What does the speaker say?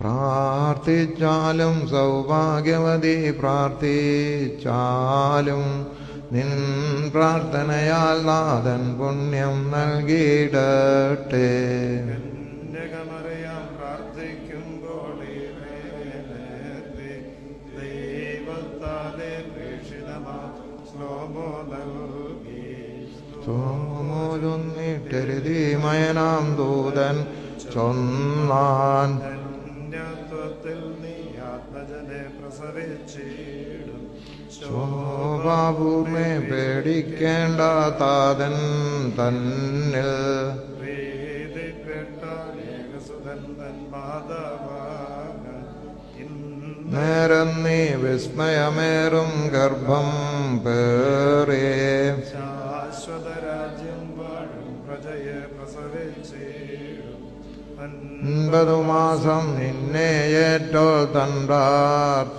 പ്രാർത്ഥിച്ചാലും സൗഭാഗ്യവതി പ്രാർത്ഥിച്ചാലും നിൻ പ്രാർത്ഥനയാൽ നാഥൻ പുണ്യം നൽകിയിടട്ടെ. കന്യകമറിയാം മയനാം ദൂതൻ ചൊന്നാൻ. നീ ആത്മജനെ പ്രസവിച്ചിടും. ശോഭാപൂർണെ പേടിക്കേണ്ട താതൻ തന്നിൽ. പ്രീതിപ്പെട്ട ഏകസുതൻ തൻ ഇന്ന് നേരം നീ വിസ്മയമേറും ഗർഭം പേറേ. ശാശ്വത രാജ്യം വാഴും പ്രജയെ പ്രസവിച്ചിടും. ഒൻപതു മാസം നിന്നെ ഏറ്റോൾ തൻ പ്രാർത്ഥനയാൽ